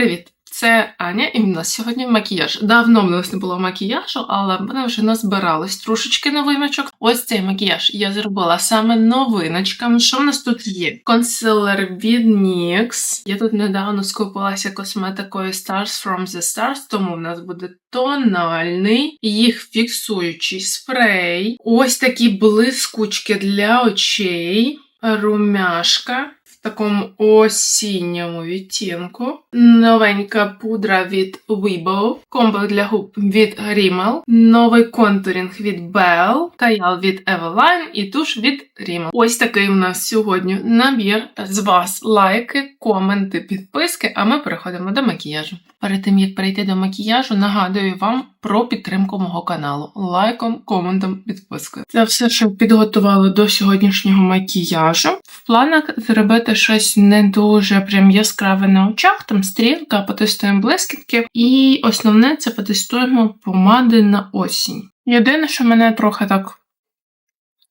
Привіт! Це Аня, і в нас сьогодні макіяж. Давно в нас не було макіяжу, але в мене вже назбиралось трошечки новиночок. Ось цей макіяж я зробила саме новиночками. Що в нас тут є? Консилер від NYX. Я тут недавно скупилася косметикою Stars from the Stars, тому в нас буде тональний, їх фіксуючий спрей. Ось такі блискучки для очей, румяшка такому осінньому відтінку. Новенька пудра від Weibo, комбо для губ від Rimmel, новий контурінг від Belle, каял від Eveline і туш від Rimmel. Ось такий у нас сьогодні набір. З вас лайки, коменти, підписки, а ми переходимо до макіяжу. Перед тим як перейти до макіяжу, нагадую вам про підтримку мого каналу лайком, коментом, підпискою. Це все, що підготували до сьогоднішнього макіяжу. В планах зробити щось не дуже прям яскраве на очах, там стрілка, потестуємо блискітки. І основне це потестуємо помади на осінь. Єдине, що мене трохи так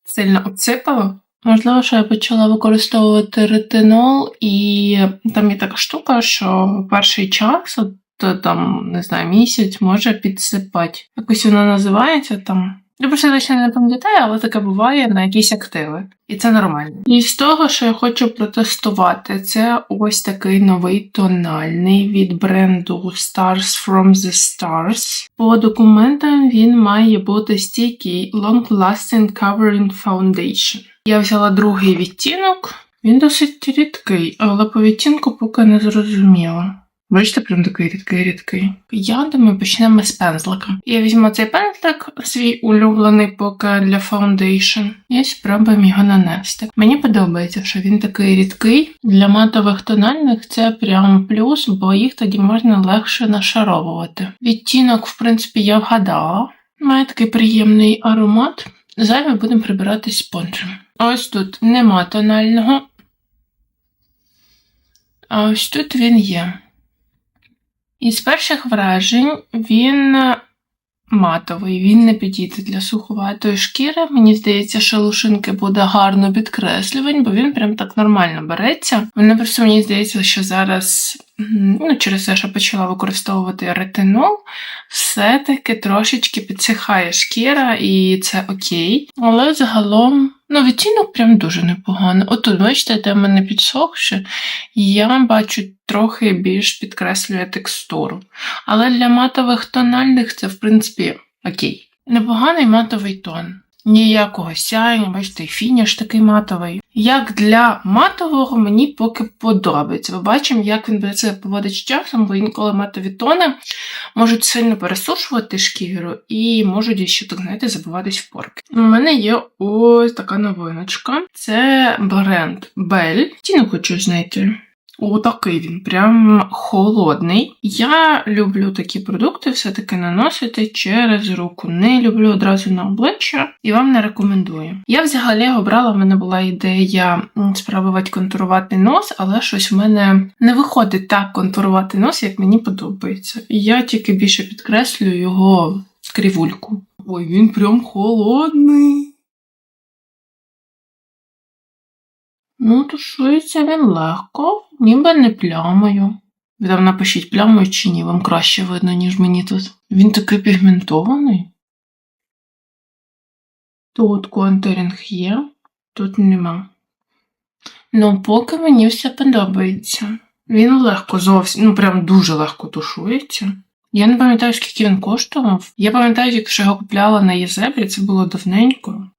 сильно обсипало. Можливо, що я почала використовувати ретинол, і там є така штука, що перший час, от там, не знаю, місяць може підсипати. Якось вона називається там. Я просто точно не пам'ятаю, але таке буває на якісь активи. І це нормально. І з того, що я хочу протестувати, це ось такий новий тональний від бренду Stars from the Stars. По документам він має бути стійкий Long Lasting Covering Foundation. Я взяла другий відтінок. Він досить рідкий, але по відтінку поки не зрозуміла. Бачите, прям такий рідкий рідкий. Я думаю, почнемо з пензлика. Я візьму цей пензлик, свій улюблений поки для фаундейшн, і спробуємо його нанести. Мені подобається, що він такий рідкий. Для матових тональних це прям плюс, бо їх тоді можна легше нашаровувати. Відтінок, в принципі, я вгадала. Має такий приємний аромат. Зайве будемо прибирати спонжем. Ось тут нема тонального. А ось тут він є. Із перших вражень він матовий, він не підійде для суховатої шкіри. Мені здається, що лушинки буде гарно підкреслювань, бо він прям так нормально береться. Мене просто мені здається, що зараз, ну, через те, що почала використовувати ретинол, все-таки трошечки підсихає шкіра, і це окей. Але загалом. Ну, відтінок прям дуже непогано. Отут, бачите, де в мене підсохше, я бачу трохи більш підкреслює текстуру. Але для матових тональних це, в принципі, окей. Непоганий матовий тон. Ніякого сяєння, бачите, фініш такий матовий. Як для матового мені поки подобається. Ми бачимо, як він це поводить з часом, бо інколи матові тони можуть сильно пересушувати шкіру і можуть ще, так знаєте, забиватись в порки. У мене є ось така новиночка. Це бренд Bell. Ціну хочу знайти. Отакий він, прям холодний. Я люблю такі продукти все-таки наносити через руку. Не люблю одразу на обличчя і вам не рекомендую. Я взагалі його брала, в мене була ідея спробувати контурувати нос, але щось в мене не виходить так контурувати нос, як мені подобається. І я тільки більше підкреслюю його кривульку. Ой, він прям холодний. Ну, тушується він легко, ніби не плямою. Ви там напишіть плямою чи ні, вам краще видно, ніж мені тут. Він такий пігментований. Тут контуринг є, тут нема. Ну, поки мені все подобається. Він легко зовсім, ну прям дуже легко тушується. Я не пам'ятаю, скільки він коштував. Я пам'ятаю, якщо його купляла на Єзебрі, це було давненько.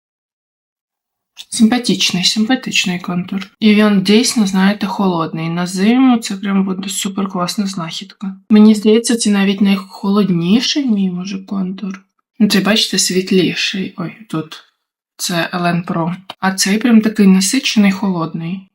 Симпатичний, симпатичний контур. І він дійсно, знаєте, холодний. На зиму це прям буде супер класна знахідка. Мені здається, це навіть найхолодніший мій може контур. Ну, це, бачите, світліший. Ой, тут це Елен Про. А цей прям такий насичений холодний.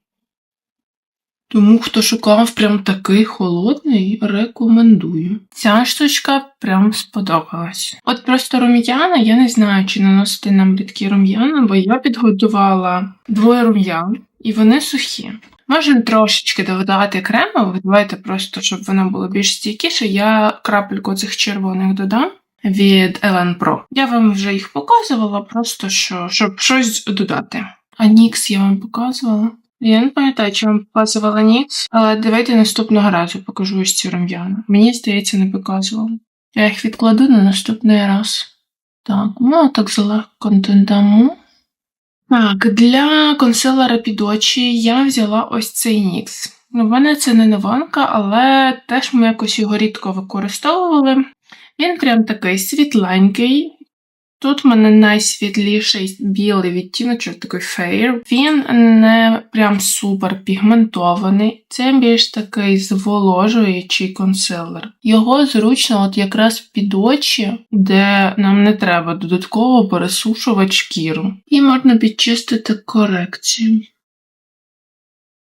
Тому, хто шукав прям такий холодний, рекомендую. Ця штучка прям сподобалась. От просто рум'яна, я не знаю, чи наносити нам рідкі рум'яна, бо я підготувала двоє рум'ян, і вони сухі. Можемо трошечки додати крему, давайте просто, щоб воно було більш стійкіше, я крапельку цих червоних додам. Від Ellen Pro. Я вам вже їх показувала, просто що, щоб щось додати. А Нікс я вам показувала. Я не пам'ятаю, чи вам показувала ніц, але давайте наступного разу покажу ось ці рум'яна. Мені здається, не показувала. Я їх відкладу на наступний раз. Так, ну так залегко додамо. Так, для консилера під очі я взяла ось цей нікс. Ну, в мене це не новинка, але теж ми якось його рідко використовували. Він прям такий світленький. Тут в мене найсвітліший білий відтіночок, такий фейр. Він не прям супер пігментований, це більш такий зволожуючий консилер. Його зручно от якраз під очі, де нам не треба додатково пересушувати шкіру. І можна підчистити корекцію.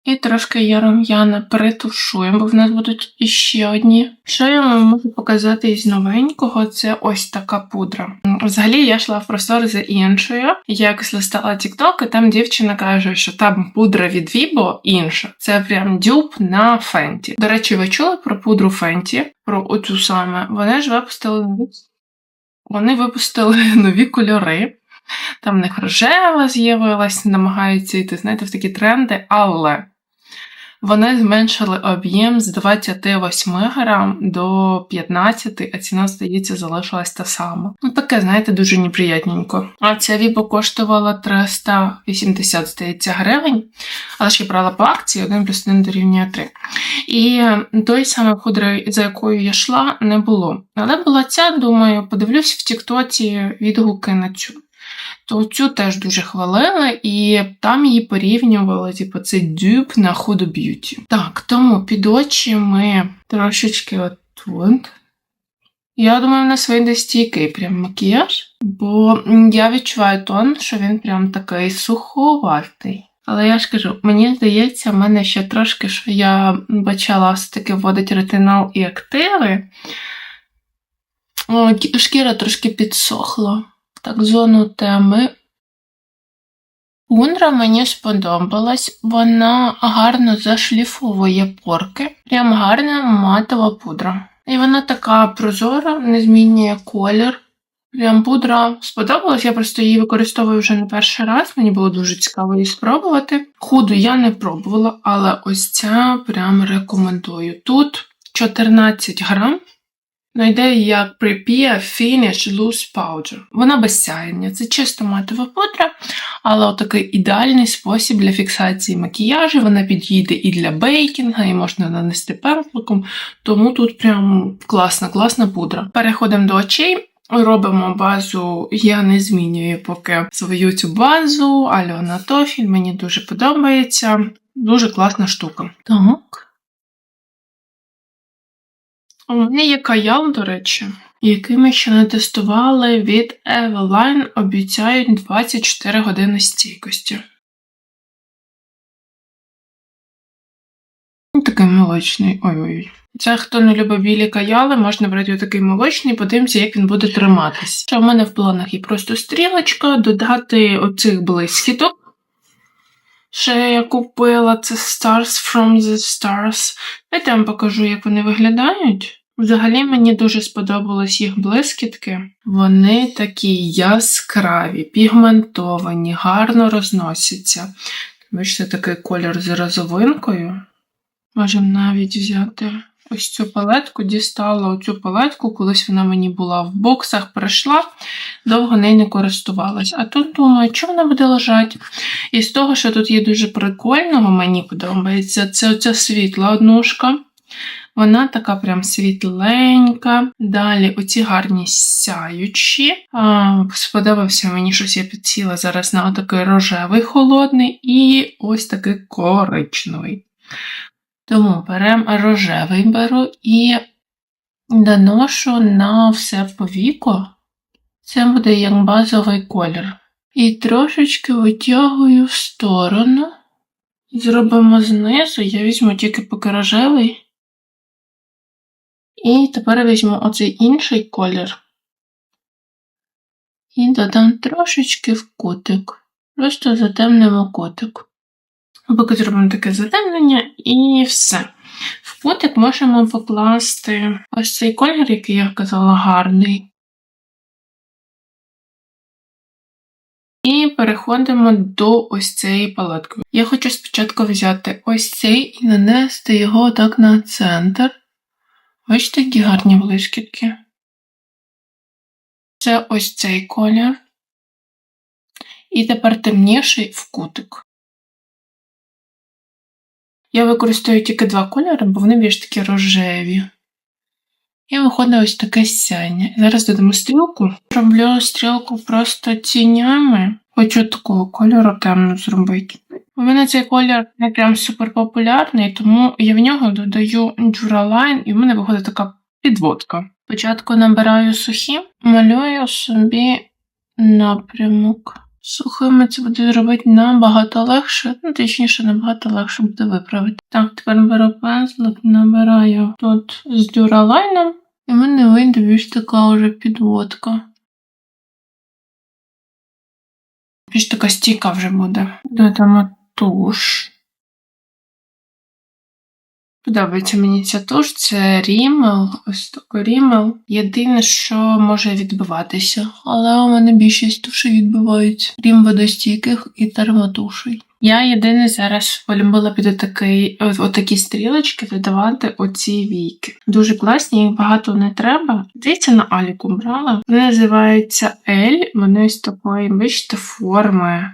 І трошки я рум'яна перетушуємо, бо в нас будуть іще одні. Що я вам можу показати із новенького, це ось така пудра. Взагалі я йшла в простор за іншою. Я якось листала TikTok, і там дівчина каже, що там пудра від Vibo інша. Це прям дюб на Фенті. До речі, ви чули про пудру Фенті? Про оцю саме. Вони ж випустили вони випустили нові кольори. Там в них рожева з'явилась, намагаються йти, знаєте, в такі тренди, але вони зменшили об'єм з 28 грам до 15, а ціна, здається, залишилась та сама. Ну, таке, знаєте, дуже неприятненько. А ця віпо коштувала 380, здається, гривень, але ж я брала по акції 1 плюс 1 дорівнює 3. І той саме пудри, за якою я йшла, не було. Але була ця, думаю, подивлюсь в Тіктоці відгуки на цю то цю теж дуже хвалили, і там її порівнювали, типу, це дюб на Huda Beauty. Так, тому під очі ми трошечки отут. Я думаю, в нас вийде стійкий прям макіяж, бо я відчуваю тон, що він прям такий суховатий. Але я ж кажу, мені здається, в мене ще трошки, що я почала все-таки вводити ретинол і активи. Шкіра трошки підсохла так зону теми. Унра мені сподобалась, вона гарно зашліфовує порки, прям гарна матова пудра. І вона така прозора, не змінює колір. Прям пудра сподобалась, я просто її використовую вже не перший раз, мені було дуже цікаво її спробувати. Худу я не пробувала, але ось ця прям рекомендую. Тут 14 грам, Ну, йде як Prepare Finish Loose Powder. Вона без сяєння. Це чисто матова пудра, але такий ідеальний спосіб для фіксації макіяжу. Вона підійде і для бейкінга, і можна нанести пензликом. Тому тут прям класна, класна пудра. Переходимо до очей. Робимо базу, я не змінюю поки свою цю базу, Альона Тофіль, мені дуже подобається. Дуже класна штука. Так. У мене є каял, до речі, який ми ще не тестували від Eveline, обіцяють 24 години стійкості. Такий молочний. Ой-ой. Це хто не любить білі каяли, можна брати такий молочний, подивимося, як він буде триматись. Що в мене в планах є просто стрілочка, додати оцих блискіток. Ще я купила це Stars from the Stars. Давайте я вам покажу, як вони виглядають. Взагалі мені дуже сподобались їх блискітки. Вони такі яскраві, пігментовані, гарно розносяться. Бачите, такий колір з розовинкою. Можемо навіть взяти ось цю палетку, дістала оцю палетку, колись вона мені була в боксах, прийшла, довго нею не користувалась. А тут думаю, що вона буде лежати. І з того, що тут є дуже прикольного, мені подобається, це оця світла однушка. Вона така прям світленька. Далі оці гарні сяючі. А, Сподобався мені щось я підсіла зараз на такий рожевий холодний і ось такий коричневий. Тому беремо рожевий беру і доношу на все повіко. Це буде як базовий колір. І трошечки витягую в сторону. Зробимо знизу, я візьму тільки поки рожевий. І тепер візьму оцей інший колір і додам трошечки в кутик. Просто затемнимо кутик. Поки зробимо таке затемнення і все. В кутик можемо покласти ось цей колір, який я казала, гарний. І переходимо до ось цієї палетки. Я хочу спочатку взяти ось цей і нанести його так на центр. Бачите, які гарні блискітки. Це ось цей колір. І тепер темніший в кутик. Я використовую тільки два кольори, бо вони більш такі рожеві. І виходить ось таке сяння. Зараз додамо стрілку. Роблю стрілку просто тінями. Хочу такого кольору темно зробити. У мене цей колір не прям супер популярний, тому я в нього додаю Duralline і в мене виходить така підводка. Спочатку набираю сухі, малюю собі напрямок. Сухими це буде зробити набагато легше, ну точніше, набагато легше буде виправити. Так, тепер беру пензлик, набираю тут з дюралайном, і в мене вийде більш така вже підводка. Більш така стійка вже буде. Додамо туш. Подобається мені ця туш, це рімел, ось такий рімел. Єдине, що може відбиватися, але у мене більшість тушей відбиваються. Крім водостійких і термотушей. Я єдине зараз полюбила під отакий, от- отакі стрілочки додавати оці війки. Дуже класні, їх багато не треба. Здається, на Аліку брала. Вони називаються Ель, вони ось такої, бачите, форми.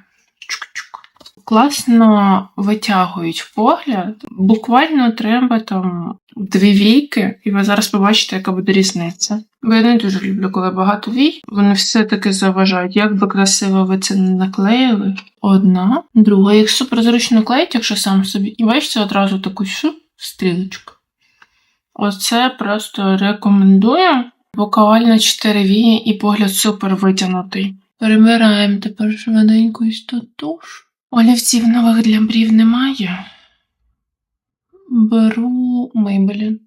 Класно витягують погляд. Буквально треба там дві війки, і ви зараз побачите, яка буде різниця. Бо я не дуже люблю, коли багато вій. Вони все-таки заважають. Як би красиво ви це не наклеїли. Одна, друга. Їх супер зручно клеїть, якщо сам собі. І бачите, одразу таку стрілочку. Оце просто рекомендую. Буквально 4 вії і погляд супер витягнутий. Перебираємо тепер швиденько тут туш. Олівців нових для брів немає. Беру Maybelline.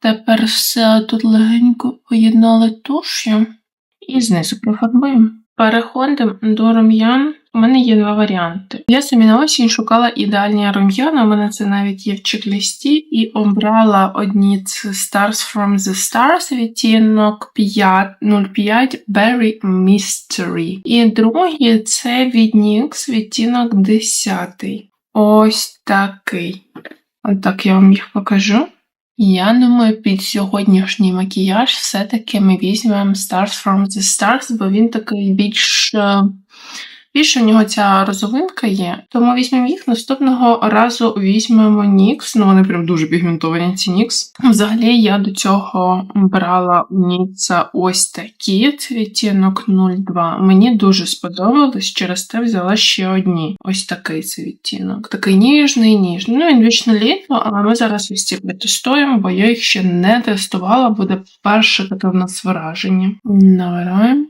Тепер все тут легенько поєднали туш'ю і знизу профарбуємо. Переходимо до рум'ян. У мене є два варіанти. Я собі на осінь шукала ідеальні рум'яна, у мене це навіть є в чек-лісті, і обрала одні це Stars from the Stars відтінок 5, 05 Berry Mystery. І другий це від NYX відтінок 10. Ось такий. Отак я вам їх покажу. Я думаю, під сьогоднішній макіяж все-таки ми візьмемо Stars from the Stars, бо він такий більш. Більше в нього ця розовинка є, тому візьмемо їх. Наступного разу візьмемо NYX. Ну, вони прям дуже пігментовані, ці NYX. Взагалі, я до цього брала у NYX ось такі відтінок 02. Мені дуже сподобалось, через те взяла ще одні. Ось такий це відтінок. Такий ніжний, ніжний. Ну, він вічно літо, але ми зараз ось ці потестуємо, бо я їх ще не тестувала, буде перше таке в нас враження. Набираємо.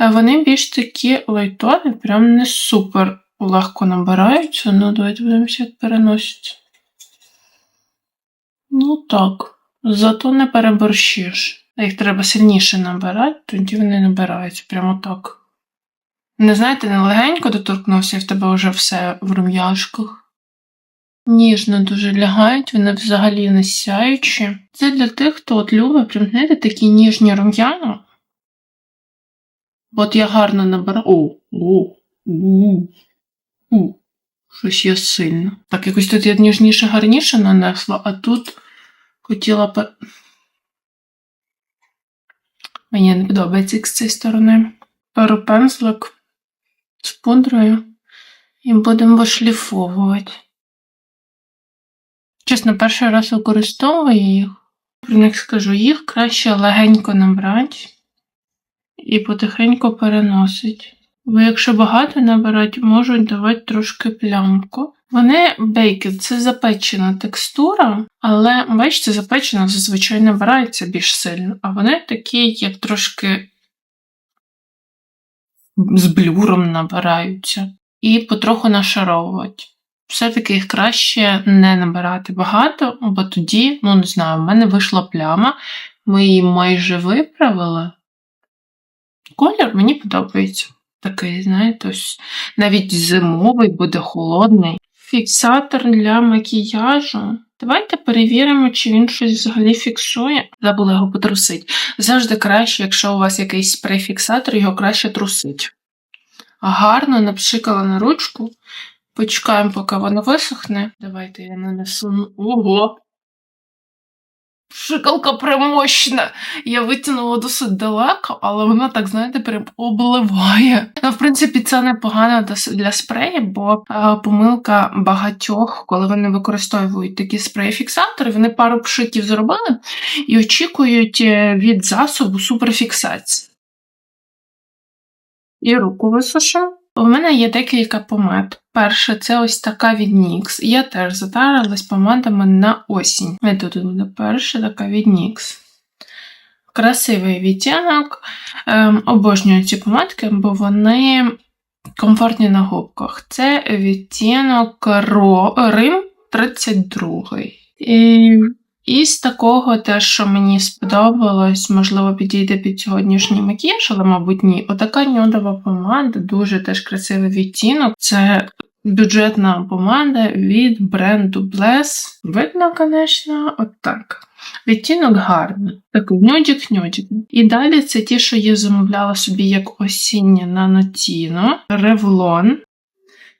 Вони більш такі лайтові, прям не супер легко набираються. Ну, давайте подивимося, як переносяться. Ну так, зато не переборщиш. Їх треба сильніше набирати, тоді вони набираються прямо так. Не знаєте, не легенько доторкнувся, і в тебе вже все в рум'яшках. Ніжно дуже лягають, вони взагалі не сяючі. Це для тих, хто от любить, прям, знаєте, такі ніжні рум'яна. От я гарно набираю. О, о, о, о. Щось я сильно. Так, якось тут я ніжніше гарніше нанесла, а тут хотіла пе... Мені не подобається з цієї сторони. Беру пензлик з пудрою і будемо вишліфовувати. Чесно, перший раз використовую їх. Про них скажу, їх краще легенько набрати і потихеньку переносить. Бо якщо багато набирати, можуть давати трошки плямку. Вони бейкет це запечена текстура, але бачите, запечена зазвичай набирається більш сильно, а вони такі, як трошки з блюром набираються, і потроху нашаровувати. Все-таки їх краще не набирати багато, бо тоді, ну не знаю, в мене вийшла пляма, ми її майже виправили. Колір мені подобається. Такий, знаєте, ось навіть зимовий буде холодний. Фіксатор для макіяжу. Давайте перевіримо, чи він щось взагалі фіксує. Забула його потрусити. Завжди краще, якщо у вас якийсь спрей-фіксатор, його краще трусить. Гарно напшикала на ручку. Почекаємо, поки воно висохне. Давайте я нанесу. Ого! Шикалка прям мощна. Я витягнула досить далеко, але вона так, знаєте, прям обливає. Ну, в принципі, це непогано для спрею, бо е, помилка багатьох, коли вони використовують такі спреї-фіксатори, вони пару пшиків зробили і очікують е, від засобу суперфіксації. І руку висушу. У мене є декілька помад. Перше, це ось така від NYX. Я теж затарилась помадами на осінь. Тут буде перша така від NYX. Красивий відтінок. Ем, обожнюю ці помадки, бо вони комфортні на губках. Це відтінок Рим 32. І і з такого, те, що мені сподобалось, можливо, підійде під сьогоднішній макіяж, але, мабуть, ні. Отака нюдова помада, дуже теж красивий відтінок. Це бюджетна помада від бренду Bless. Видно, звісно, отак. Відтінок гарний. Такий нюдік-нюдік. І далі це ті, що я замовляла собі як осіння на Notino. Revlon.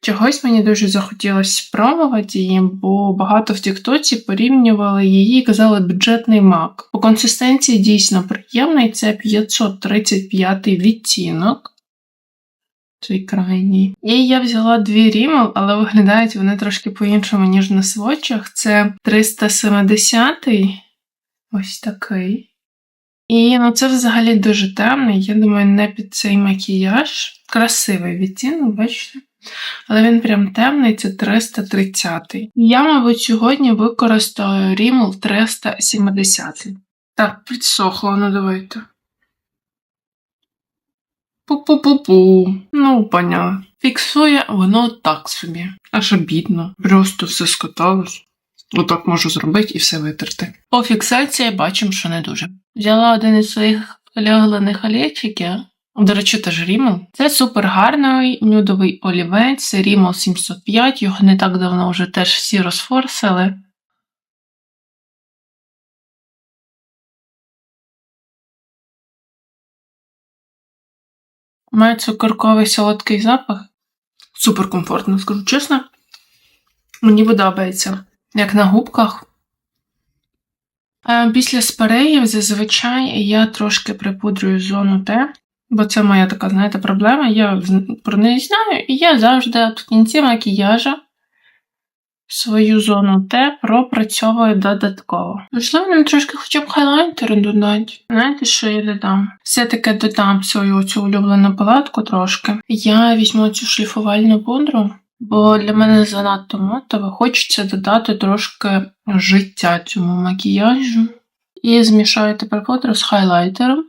Чогось мені дуже захотілося спробувати її, бо багато в Тіктоці порівнювали її і казали бюджетний мак. По консистенції дійсно приємний, це 535 відтінок. Цей крайній. І я взяла дві рімел, але виглядають вони трошки по-іншому, ніж на свочах. Це 370 ось такий. І ну, це взагалі дуже темний. Я думаю, не під цей макіяж. Красивий відтінок, бачите? Але він прям темний, це 330 Я, мабуть, сьогодні використаю Rimmel 370 Так, підсохло, ну давайте. Пу-пу-пу-пу. Ну, поняла. Фіксує воно так собі. Аж обідно. Просто все скаталось. Отак можу зробити і все витерти. По фіксації бачимо, що не дуже. Взяла один із своїх ляглених олівчиків, до речі, теж Рімел. Це супер гарний нюдовий олівець, це Рімел 705, його не так давно вже теж всі розфорсили. Має цукорковий солодкий запах. Супер комфортно, скажу чесно. Мені подобається. Як на губках. Е, після спареїв зазвичай я трошки припудрюю зону Т. Бо це моя така, знаєте, проблема. Я про неї знаю, і я завжди в кінці макіяжа свою зону Т пропрацьовую додатково. Можливо, нам трошки хоча б хайлайтер додати. Знаєте, що я додам? Все-таки додам свою цю улюблену палатку трошки. Я візьму цю шліфувальну пудру, бо для мене занадто матово. Хочеться додати трошки життя цьому макіяжу. І змішаю тепер пудру з хайлайтером.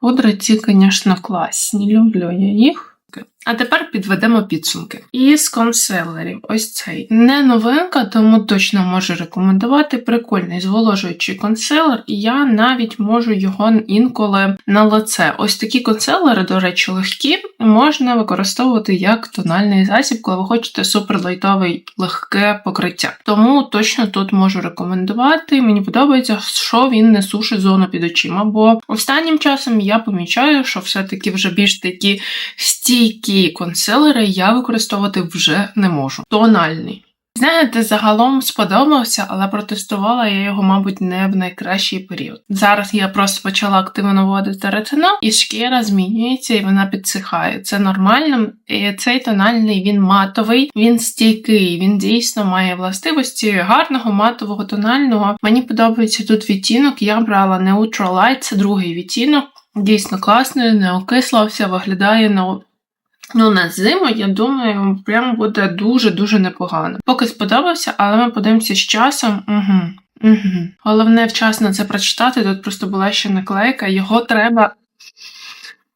Пудри ці, звісно, класні. Люблю я їх. А тепер підведемо підсумки. Із консилерів, ось цей не новинка, тому точно можу рекомендувати. Прикольний зволожуючий консилер, і я навіть можу його інколи на лице. Ось такі консилери, до речі, легкі, можна використовувати як тональний засіб, коли ви хочете суперлайтовий легке покриття. Тому точно тут можу рекомендувати. Мені подобається, що він не сушить зону під очима, бо останнім часом я помічаю, що все-таки вже більш такі стійкі такі консилери я використовувати вже не можу. Тональний. Знаєте, загалом сподобався, але протестувала я його, мабуть, не в найкращий період. Зараз я просто почала активно вводити ретинол, і шкіра змінюється і вона підсихає. Це нормально. І Цей тональний він матовий, він стійкий, він дійсно має властивості гарного матового тонального. Мені подобається тут відтінок. Я брала Neutral Light, це другий відтінок. Дійсно класний, не окислався, виглядає на Ну, на зиму, я думаю, прям буде дуже-дуже непогано. Поки сподобався, але ми подивимося з часом. Угу. Угу. Головне вчасно це прочитати. Тут просто була ще наклейка, його треба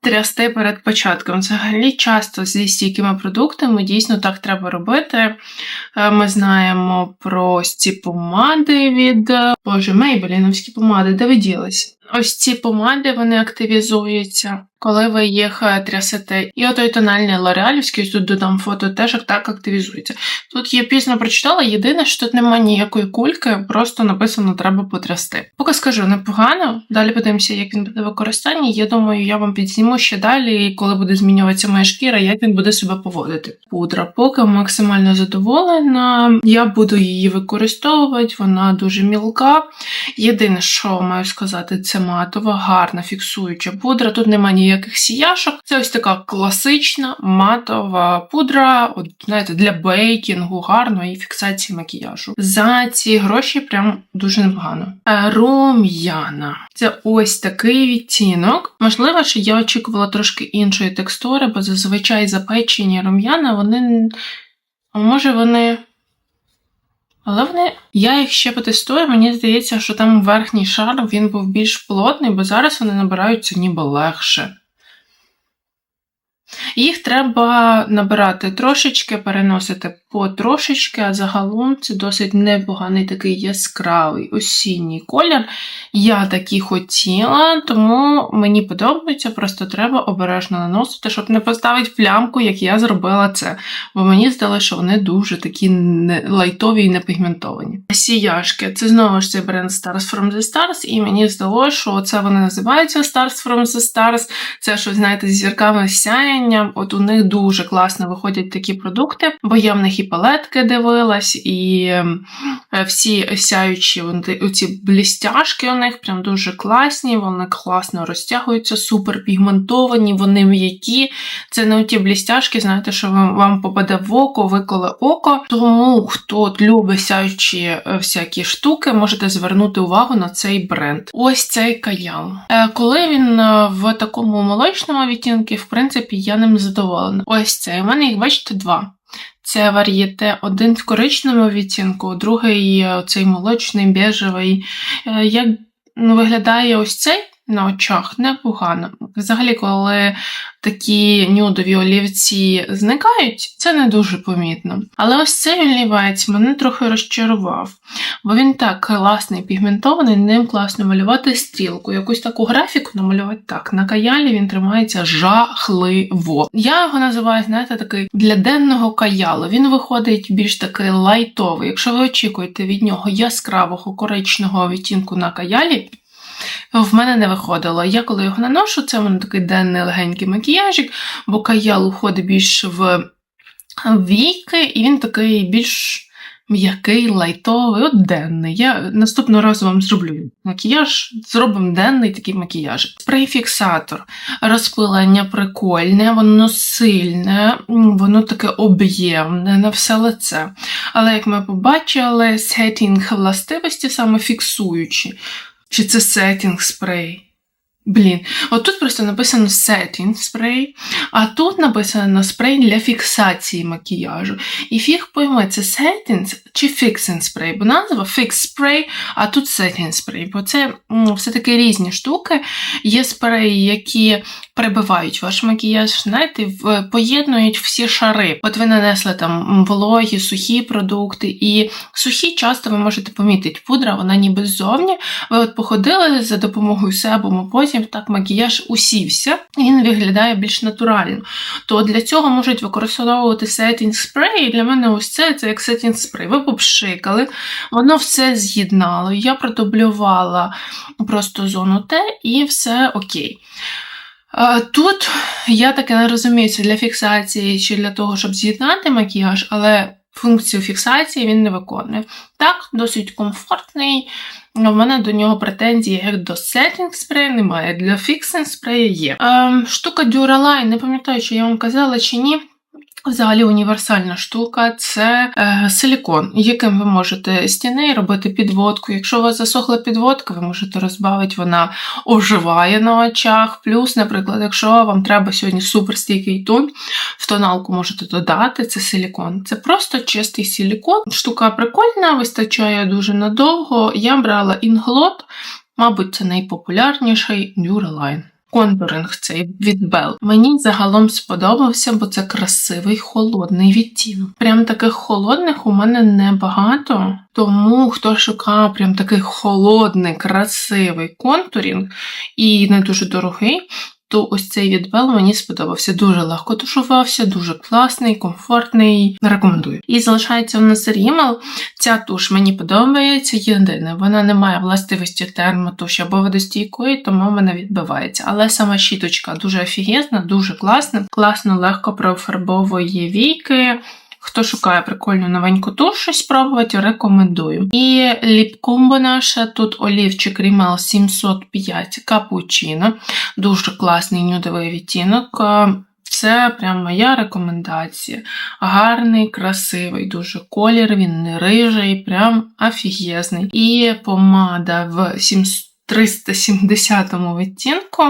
трясти перед початком. Взагалі, часто зі стійкими продуктами дійсно так треба робити. Е, ми знаємо про ці помади від Боже, мейбеліновські помади, де ви ділись? Ось ці помади вони активізуються, коли ви їх е, трясете. І отой тональний лореалівський, тут додам фото, теж так активізується. Тут я пізно прочитала, єдине, що тут немає ніякої кульки, просто написано треба потрясти. Поки скажу непогано. Далі подивимося, як він буде в використанні. Я думаю, я вам підзніму ще далі, коли буде змінюватися моя шкіра, як він буде себе поводити. Пудра, поки максимально задоволена. Я буду її використовувати, вона дуже мілка. Єдине, що маю сказати, це матова, гарна фіксуюча пудра. Тут немає ніяких сіяшок. Це ось така класична матова пудра, от, знаєте, для бейкінгу, гарної фіксації макіяжу. За ці гроші прям дуже непогано. Рум'яна. Це ось такий відтінок. Можливо, що я очікувала трошки іншої текстури, бо зазвичай запечені рум'яна, вони. А може вони. Вони, я їх ще потестую, мені здається, що там верхній шар він був більш плотний, бо зараз вони набираються ніби легше. Їх треба набирати трошечки, переносити потрошечки, а загалом це досить непоганий такий яскравий осінній колір. Я такі хотіла, тому мені подобається, просто треба обережно наносити, щоб не поставити плямку, як я зробила це. Бо мені здалося, що вони дуже такі лайтові і непігментовані. Сіяшки це знову ж цей бренд Stars from the Stars, і мені здалося, що це вони називаються Stars from the Stars. Це що, знаєте, з зірками сяяння. От у них дуже класно виходять такі продукти, бо я в них і палетки дивилась, і ем, всі сяючі ці блістяшки у них прям дуже класні, вони класно розтягуються, супер пігментовані, вони м'які. Це не ті блістяшки, знаєте, що вам попаде в око, виколе око. Тому хто любить сяючі е, всякі штуки, можете звернути увагу на цей бренд. Ось цей каял. Е, коли він е, в такому молочному відтінку, в принципі, я ним задоволена. Ось цей. У мене їх, бачите, два. Це вар'єте один в коричневому відтінку, другий цей молочний, біжевий. Як ну, виглядає ось цей на очах непогано. Взагалі, коли такі нюдові олівці зникають, це не дуже помітно. Але ось цей олівець мене трохи розчарував, бо він так класний, пігментований, ним класно малювати стрілку. Якусь таку графіку намалювати так. На каялі він тримається жахливо. Я його називаю, знаєте, такий для денного каялу. Він виходить більш такий лайтовий. Якщо ви очікуєте від нього яскравого коричного відтінку на каялі, в мене не виходило. Я коли його наношу, це в мене такий денний легенький макіяжик, бо каял уходить більш в віки, і він такий більш м'який, лайтовий, от денний. Я наступного разу вам зроблю макіяж, зробимо денний такий макіяж. Спрей-фіксатор. Розпилення прикольне, воно сильне, воно таке об'ємне на все лице. Але як ми побачили, сетінг властивості саме фіксуючі. Чи це setting спрей? Блін, от тут просто написано setting спрей, а тут написано спрей для фіксації макіяжу. І фіг пойме, це setting чи fixing spray, бо назва fix spray, а тут setting спрей, бо це все-таки різні штуки. Є спреї, які перебивають ваш макіяж, знаєте, поєднують всі шари. От ви нанесли там вологі, сухі продукти, і сухі часто ви можете помітити, пудра, вона ніби ззовні. Ви от походили за допомогою себуму, потім так макіяж усівся, і він виглядає більш натурально. То для цього можуть використовувати сетінг спрей, і для мене ось це це як сетінг спрей. Ви попшикали, воно все з'єднало. Я продублювала просто зону Т і все окей. Тут я таки не розумію, це для фіксації чи для того, щоб з'єднати макіяж, але функцію фіксації він не виконує. Так, досить комфортний. У мене до нього претензії як до сетінг спрею немає, для фіксинг спрею є. Ем, штука Duraline, не пам'ятаю, чи я вам казала чи ні. Взагалі універсальна штука це е, силікон, яким ви можете стіни робити підводку. Якщо у вас засохла підводка, ви можете розбавити, вона оживає на очах. Плюс, наприклад, якщо вам треба сьогодні суперстійкий тон, в тоналку можете додати це силікон. Це просто чистий силікон. Штука прикольна, вистачає дуже надовго. Я брала інглот, мабуть, це найпопулярніший Duraline. Контуринг цей від Bell. Мені загалом сподобався, бо це красивий холодний відтінок. Прям таких холодних у мене небагато. Тому хто шукає прям такий холодний, красивий контурінг і не дуже дорогий, то ось цей відбел мені сподобався. Дуже легко тушувався, дуже класний, комфортний. Рекомендую. І залишається у нас Rimmel. Ця туш мені подобається. Єдине, вона не має властивості термотуш або водостійкої, тому мене відбивається. Але сама щіточка дуже офігезна, дуже класна, класно, легко профарбовує війки. Хто шукає прикольну новеньку туш щось спробувати, рекомендую. І ліпкомбо наша, тут олівчик Rimmel 705 капучино. Дуже класний нюдовий відтінок. Е, Це прям моя рекомендація. Гарний, красивий, дуже колір, він не рижий, прям офігезний. І помада в 370 відтінку.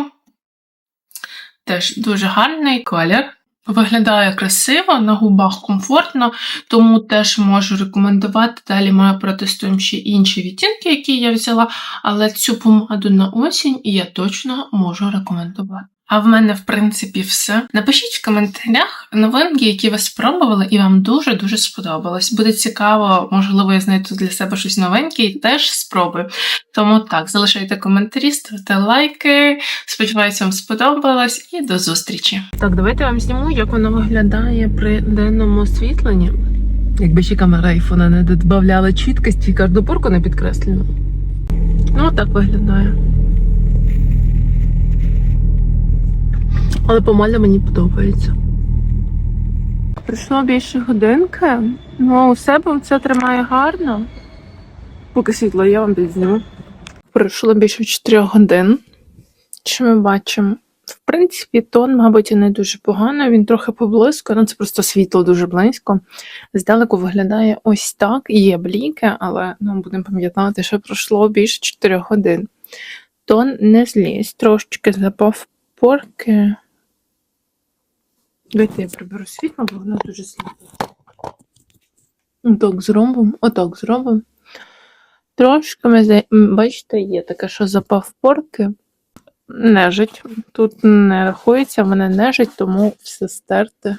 Теж дуже гарний колір. Виглядає красиво, на губах комфортно, тому теж можу рекомендувати. Далі ми протестуємо ще інші відтінки, які я взяла, але цю помаду на осінь я точно можу рекомендувати. А в мене, в принципі, все. Напишіть в коментарях новинки, які ви спробували, і вам дуже-дуже сподобалось. Буде цікаво, можливо, я знайду для себе щось новеньке і теж спробую. Тому так, залишайте коментарі, ставте лайки. Сподіваюся, вам сподобалось і до зустрічі. Так, давайте я вам зніму, як воно виглядає при денному освітленні. Якби ще камера айфона не додавала чіткості і кожну порку не підкреслена. Ну, так виглядає. Але помаля мені подобається. Прийшло більше годинки. Ну, у себе це тримає гарно. Поки світло, я вам підзніму. Пройшло більше 4 годин. Що ми бачимо? В принципі, тон, мабуть, і не дуже погано, він трохи поблизько, ну це просто світло дуже близько. Здалеку виглядає ось так. Є бліки, але ну, будемо пам'ятати, що пройшло більше 4 годин. Тон не зліз, трошечки запав порки. Давайте я приберу світло, бо воно дуже світло. Отак зробимо, отак зробимо. Трошки ми бачите, є таке, що запав порки. Нежить. Тут не рахується, мене нежить, тому все стерти.